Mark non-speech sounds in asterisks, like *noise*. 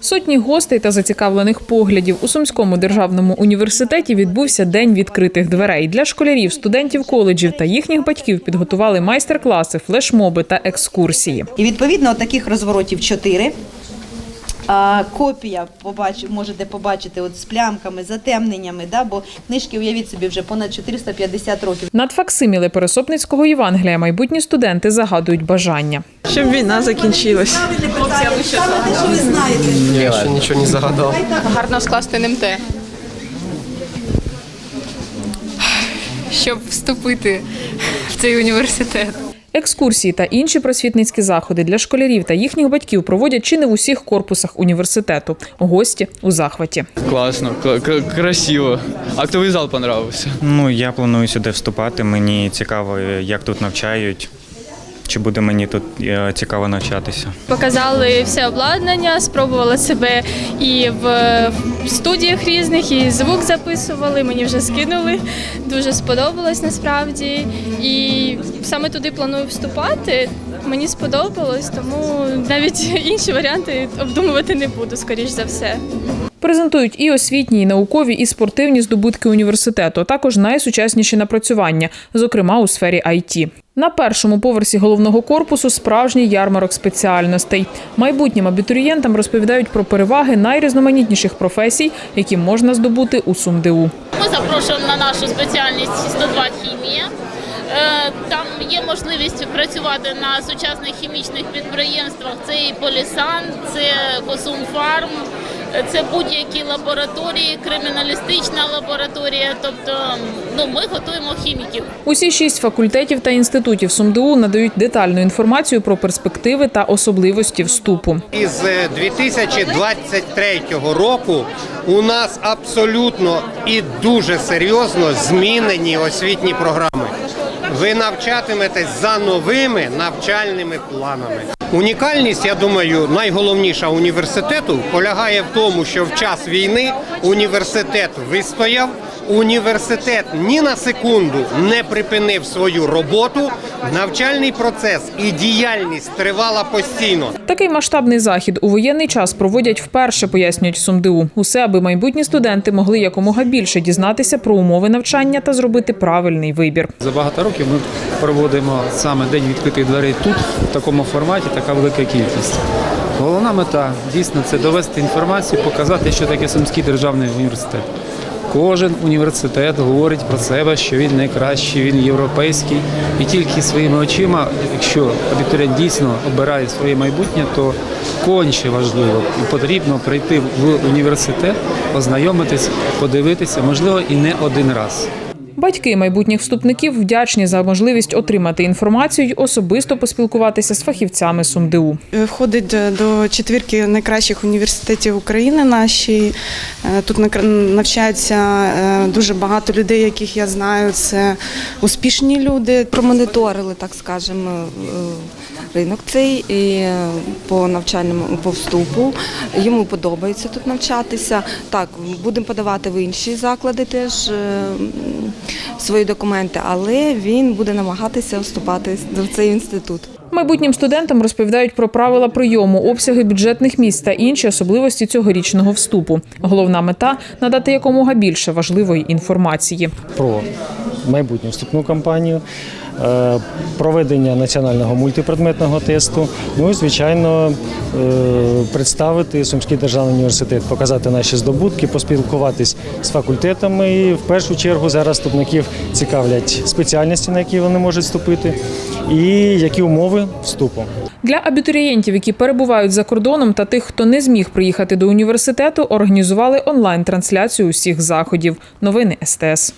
Сотні гостей та зацікавлених поглядів у Сумському державному університеті відбувся день відкритих дверей. Для школярів, студентів коледжів та їхніх батьків підготували майстер-класи, флешмоби та екскурсії. І відповідно таких розворотів чотири. А, копія побач, можете побачити от з плямками, затемненнями, да, бо книжки, уявіть собі, вже понад 450 років. Над факсиміли Пересопницького Євангелія майбутні студенти загадують бажання. Щоб війна закінчилась. що ви знаєте. Я ще нічого не загадав. гарно скласти НМТ. Щоб вступити в цей університет. Екскурсії та інші просвітницькі заходи для школярів та їхніх батьків проводять чи не в усіх корпусах університету. Гості у захваті. Класно, кла- красиво. Актовий зал понравився. Ну, я планую сюди вступати. Мені цікаво, як тут навчають. Чи буде мені тут е, цікаво навчатися? Показали все обладнання, спробувала себе і в студіях різних, і звук записували. Мені вже скинули. Дуже сподобалось насправді. І саме туди планую вступати. Мені сподобалось, тому навіть *laughs* інші варіанти обдумувати не буду, скоріш за все. Презентують і освітні, і наукові, і спортивні здобутки університету, а також найсучасніші напрацювання, зокрема у сфері IT. На першому поверсі головного корпусу справжній ярмарок спеціальностей. Майбутнім абітурієнтам розповідають про переваги найрізноманітніших професій, які можна здобути у СумДУ. Ми запрошуємо на нашу спеціальність 102 хімія. Е, Там є можливість працювати на сучасних хімічних підприємствах. Це і Полісан, це Косумфарм, це будь-які лабораторії, криміналістична лабораторія. Тобто, ну ми готуємо хіміків. Усі шість факультетів та інститутів СумДУ надають детальну інформацію про перспективи та особливості вступу. Із е, 2023 року у нас абсолютно і дуже серйозно змінені освітні програми. Ви навчатиметесь за новими навчальними планами. Унікальність, я думаю, найголовніша університету полягає в тому, що в час війни університет вистояв. Університет ні на секунду не припинив свою роботу. Навчальний процес і діяльність тривала постійно. Такий масштабний захід у воєнний час проводять вперше, пояснюють в СумДУ. Усе, аби майбутні студенти могли якомога більше дізнатися про умови навчання та зробити правильний вибір. За багато років ми проводимо саме день відкритих дверей тут, в такому форматі, така велика кількість. Головна мета дійсно це довести інформацію, показати, що таке Сумський державний університет. Кожен університет говорить про себе, що він найкращий, він європейський, і тільки своїми очима, якщо абітурієнт дійсно обирає своє майбутнє, то конче важливо і потрібно прийти в університет, ознайомитись, подивитися, можливо, і не один раз. Батьки майбутніх вступників вдячні за можливість отримати інформацію й особисто поспілкуватися з фахівцями СумДУ. Входить е, до четвірки найкращих університетів України наші. Е, Тут навчаються е, дуже багато людей, яких я знаю. Це успішні люди. Промоніторили, так скажемо, ринок цей і по навчальному по вступу. Йому подобається тут навчатися. Так, будемо подавати в інші заклади теж свої документи, але він буде намагатися вступати в цей інститут. Майбутнім студентам розповідають про правила прийому, обсяги бюджетних місць та інші особливості цьогорічного вступу. Головна мета надати якомога більше важливої інформації. Про майбутню вступну кампанію, проведення національного мультипредметного тесту. Ну і звичайно е, представити Сумський державний університет, показати наші здобутки, поспілкуватись з факультетами. І в першу чергу зараз вступників цікавлять спеціальності, на які вони можуть вступити, і які умови вступу. Для абітурієнтів, які перебувають за кордоном, та тих, хто не зміг приїхати до університету, організували онлайн-трансляцію усіх заходів. Новини СТС.